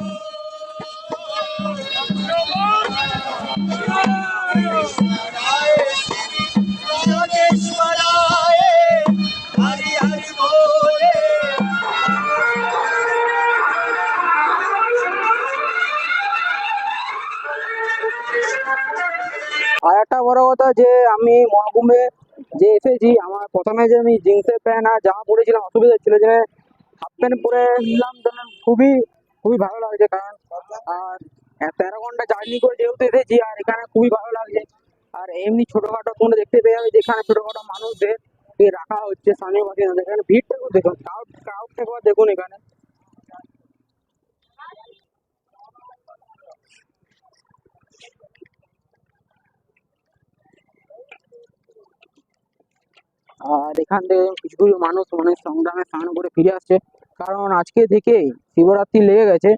আর একটা বড় কথা যে আমি মনভূমে যে এসেছি, আমার প্রথমে যে আমি জিন্সের প্যান্ট আর জামা পরেছিলাম, অসুবিধা ছিল যে হাফ প্যান্ট পরে নিলাম খুবই খুবই ভালো লাগছে কারণ আর তেরো ঘণ্টা জার্নি করে যেহেতু এসেছি, আর এখানে খুবই ভালো লাগছে। আর এমনি ছোটখাটো তোমরা দেখতে পেয়ে যাবে যেখানে ছোটখাটো মানুষদের রাখা হচ্ছে স্থানীয় বাসিন্দাদের। এখানে ভিড়টাও দেখুন ক্রাউড ক্রাউডটা একবার দেখুন এখানে। আর এখান থেকে কিছু কিছু মানুষ অনেক সংগ্রামে স্নান করে ফিরে আসছে। কারণ আজকে থেকে শিবরাত্রি লেগে গেছে।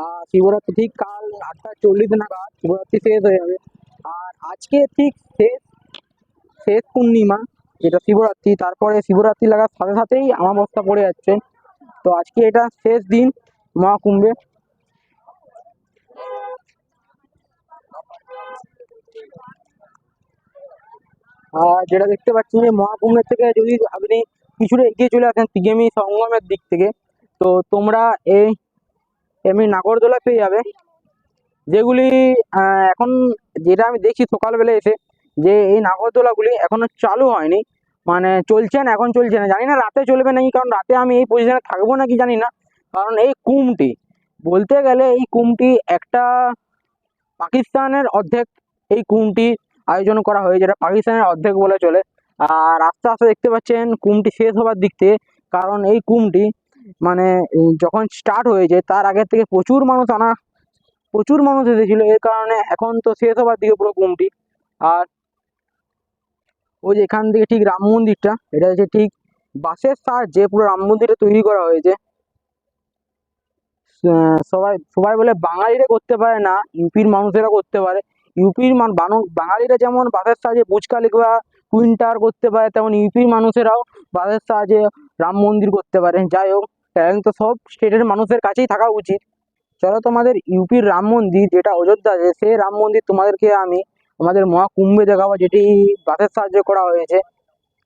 আর শিবরাত্রি ঠিক কাল আটটা চল্লিশ নাগাদ শিবরাত্রি শেষ হয়ে যাবে। আর আজকে ঠিক শেষ শেষ পূর্ণিমা, যেটা শিবরাত্রি, তারপরে শিবরাত্রি লাগার সাথে সাথেই আমাবস্যা পড়ে যাচ্ছে। তো আজকে এটা শেষ দিন মহাকুম্ভে। আর যেটা দেখতে পাচ্ছি যে মহাকুম্ভের থেকে যদি আপনি কিছুটা এগিয়ে চলে আসেন ত্রিগেমি সঙ্গমের দিক থেকে। তো তোমরা এই এমনি নাগরদোলা পেয়ে যাবে। যেগুলি এখন যেটা আমি দেখছি সকালবেলা এসে, যে এই নাগরদোলাগুলি এখনও চালু হয়নি। মানে চলছে না, এখন চলছে না। জানি না রাতে চলবে নাকি, কারণ রাতে আমি এই পজিশনে থাকব নাকি জানি না। কারণ এই কুমটি, বলতে গেলে এই কুমটি একটা পাকিস্তানের অর্ধেক এই কুমটি আয়োজন করা হয় যেটা পাকিস্তানের অর্ধেক বলে চলে। আর আস্তে আস্তে দেখতে পাচ্ছেন কুমটি শেষ হবার দিক থেকে কারণ এই কুমটি মানে যখন স্টার্ট হয়েছে তার আগের থেকে প্রচুর মানুষ আনা, প্রচুর মানুষ এসেছিল। এর কারণে এখন তো শেষ হবার দিকে পুরো কুমটি। আর ওই যে এখান থেকে ঠিক রাম মন্দিরটা, এটা হচ্ছে ঠিক বাঁশের সাহায্যে পুরো রাম মন্দিরটা তৈরি করা হয়েছে। সবাই সবাই বলে বাঙালিরা করতে পারে না, ইউপির মানুষেরা করতে পারে। ইউপির বাঙালিরা যেমন বাঁশের সাহায্যে বুজকা লিখবা টুইন টাওয়ার করতে পারে, তেমন ইউপির মানুষেরাও বাঁশের সাহায্যে রাম মন্দির করতে পারে যাই হোক, ট্যালেন্ট তো সব স্টেটের মানুষের কাছেই থাকা উচিত। চলো তোমাদের ইউপির রাম মন্দির যেটা অযোধ্যা আছে, সেই রাম মন্দির তোমাদেরকে আমি আমাদের মহাকুম্ভে দেখাবো, যেটি বাঁশের সাহায্যে করা হয়েছে।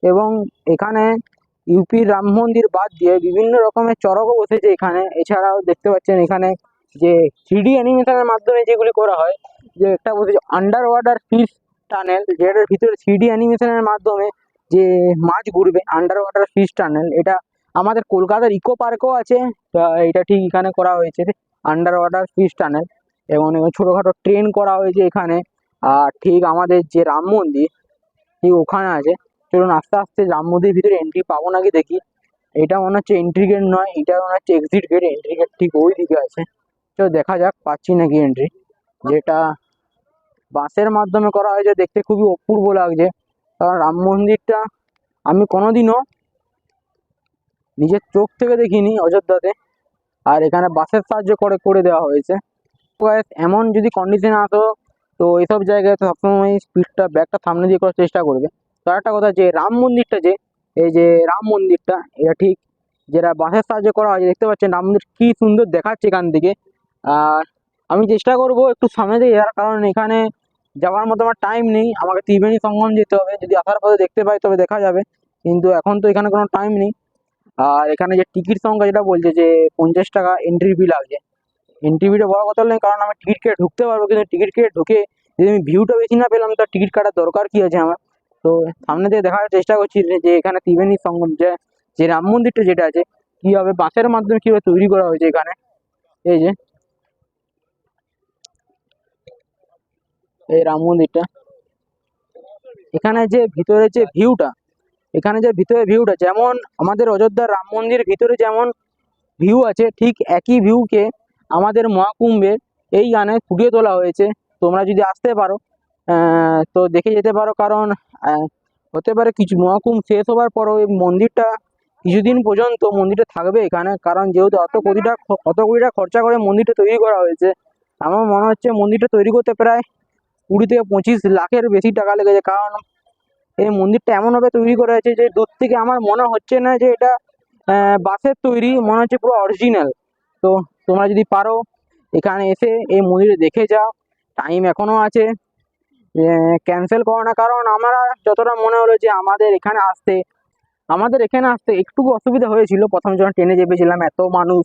এবং এখানে ইউপির রাম মন্দির বাদ দিয়ে বিভিন্ন রকমের চড়কও বসেছে এখানে। এছাড়াও দেখতে পাচ্ছেন এখানে যে থ্রিডি অ্যানিমেশনের মাধ্যমে যেগুলি করা হয়, যে একটা বসেছে আন্ডার ওয়াটার ফিশ টানেল যেটার ভিতরে থ্রিডি অ্যানিমেশনের মাধ্যমে যে মাছ ঘুরবে আন্ডার ওয়াটার ফিশ টানেল এটা আমাদের কলকাতার ইকো পার্কেও আছে এটা ঠিক এখানে করা হয়েছে আন্ডার ওয়াটার ফিশ টানেল এবং ছোটোখাটো ট্রেন করা হয়েছে এখানে, আর ঠিক আমাদের যে রাম মন্দির, ঠিক ওখানে আছে, চলুন আস্তে আস্তে রাম মন্দিরের ভিতরে এন্ট্রি পাবো নাকি দেখি, এটা মনে হচ্ছে এন্ট্রি গেট নয়, এটা মনে হচ্ছে এক্সিট গেট এন্ট্রি গেট ঠিক ওই দিকে আছে চলো দেখা যাক পাচ্ছি নাকি এন্ট্রি যেটা বাসের মাধ্যমে করা হয়েছে, দেখতে খুবই অপূর্ব লাগছে। কারণ রাম মন্দিরটা আমি কোনোদিনও নিজের চোখ থেকে দেখিনি অযোধ্যাতে। আর এখানে বাসের সাহায্য করে করে দেওয়া হয়েছে। এমন যদি কন্ডিশনে আসো, তো এইসব জায়গায় তো সবসময় স্পিডটা ব্যাগটা সামনে দিয়ে করার চেষ্টা করবে। তো একটা কথা যে, রাম মন্দিরটা যে, এই যে রাম মন্দিরটা, এটা ঠিক যেটা বাসের সাহায্যে করা হয়েছে, দেখতে পাচ্ছেন রাম মন্দির কী সুন্দর দেখাচ্ছে এখান থেকে। আর আমি চেষ্টা করব একটু সামনে দিয়ে যাওয়ার, কারণ এখানে যাওয়ার মতো আমার টাইম নেই। আমাকে ত্রিবেণী সঙ্গম যেতে হবে। যদি আসার পথে দেখতে পাই, তবে দেখা যাবে। কিন্তু এখন তো এখানে কোনো টাইম নেই। আর এখানে যে টিকিট সংখ্যা যেটা বলছে যে পঞ্চাশ টাকা এন্ট্রি ফি লাগছে। এন্ট্রি ফিটা বড় কথা নেই কারণ আমি টিকিট কেটে ঢুকতে পারব। কিন্তু টিকিট কেটে ঢুকে যদি আমি ভিউটা বেশি না পেলাম, তো টিকিট কাটার দরকার কী আছে আমার? তো সামনে দিয়ে দেখার চেষ্টা করছি যে এখানে ত্রিবেণী সঙ্গম যে যে রাম মন্দিরটা যেটা আছে, কীভাবে বাঁশের মাধ্যমে কীভাবে তৈরি করা হয়েছে এখানে। এই যে এই রাম মন্দিরটা এখানে যে ভিতরে যে ভিউটা, এখানে যে ভিতরে ভিউটা, যেমন আমাদের অযোধ্যার রাম মন্দির ভিতরে যেমন ভিউ আছে, ঠিক একই ভিউকে আমাদের মহাকুম্ভের এই গানে ফুটিয়ে তোলা হয়েছে। তোমরা যদি আসতে পারো তো দেখে যেতে পারো, কারণ হতে পারে কিছু মহাকুম্ভ শেষ হবার পরও এই মন্দিরটা কিছুদিন পর্যন্ত মন্দিরটা থাকবে এখানে, কারণ যেহেতু অত কোটি টাকা অত কোটি টাকা খরচা করে মন্দিরটা তৈরি করা হয়েছে, আমার মনে হচ্ছে মন্দিরটা তৈরি করতে প্রায় কুড়ি থেকে পঁচিশ লাখের বেশি টাকা লেগেছে। কারণ এই মন্দিরটা এমনভাবে তৈরি করা হয়েছে যে, দূর থেকে আমার মনে হচ্ছে না যে এটা বাসের তৈরি, মনে হচ্ছে পুরো অরিজিনাল তো তোমরা যদি পারো, এখানে এসে এই মন্দিরে দেখে যাও। টাইম এখনও আছে। ক্যান্সেল করো না। কারণ আমরা যতটা মনে হলো যে, আমাদের এখানে আসতে, আমাদের এখানে আসতে একটু অসুবিধা হয়েছিল। প্রথম যখন ট্রেনে চেপেছিলাম, এত মানুষ,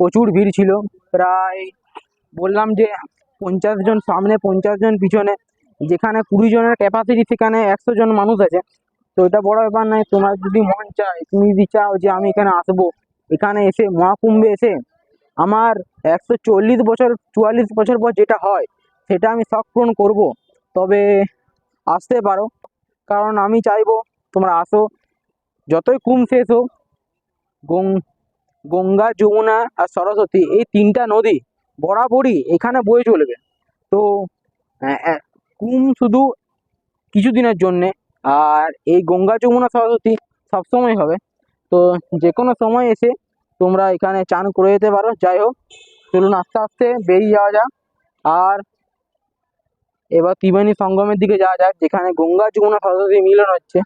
প্রচুর ভিড় ছিল। প্রায় বললাম যে পঞ্চাশ জন সামনে, পঞ্চাশ জন পিছনে, যেখানে কুড়ি জনের ক্যাপাসিটি সেখানে একশো জন মানুষ আছে। তো এটা বড় ব্যাপার নয়, তোমার যদি মন চায়, তুমি যদি চাও যে আমি এখানে আসব, এখানে এসে মহাকুম্ভে এসে আমার একশো চল্লিশ বছর, চুয়াল্লিশ বছর পর যেটা হয়, সেটা আমি শখ পূরণ করব। তবে আসতে পারো, কারণ আমি চাইব তোমরা আসো, যতই কুম শেষ হোক গঙ্গা, যমুনা আর সরস্বতী, এই তিনটা নদী বরাবরই এখানে বয়ে চলবে। তো কুম শুধু কিছুদিনের জন্যে, আর এই গঙ্গা যমুনা সরস্বতী সবসময় হবে। তো যে কোনো সময় এসে তোমরা এখানে চান করে যেতে পারো। যাই হোক, চলুন আস্তে আস্তে বেরিয়ে যাওয়া যাক। আর এবার ত্রিবেণী সঙ্গমের দিকে যাওয়া যাক, যেখানে গঙ্গা যমুনা সরস্বতী মিলন হচ্ছে।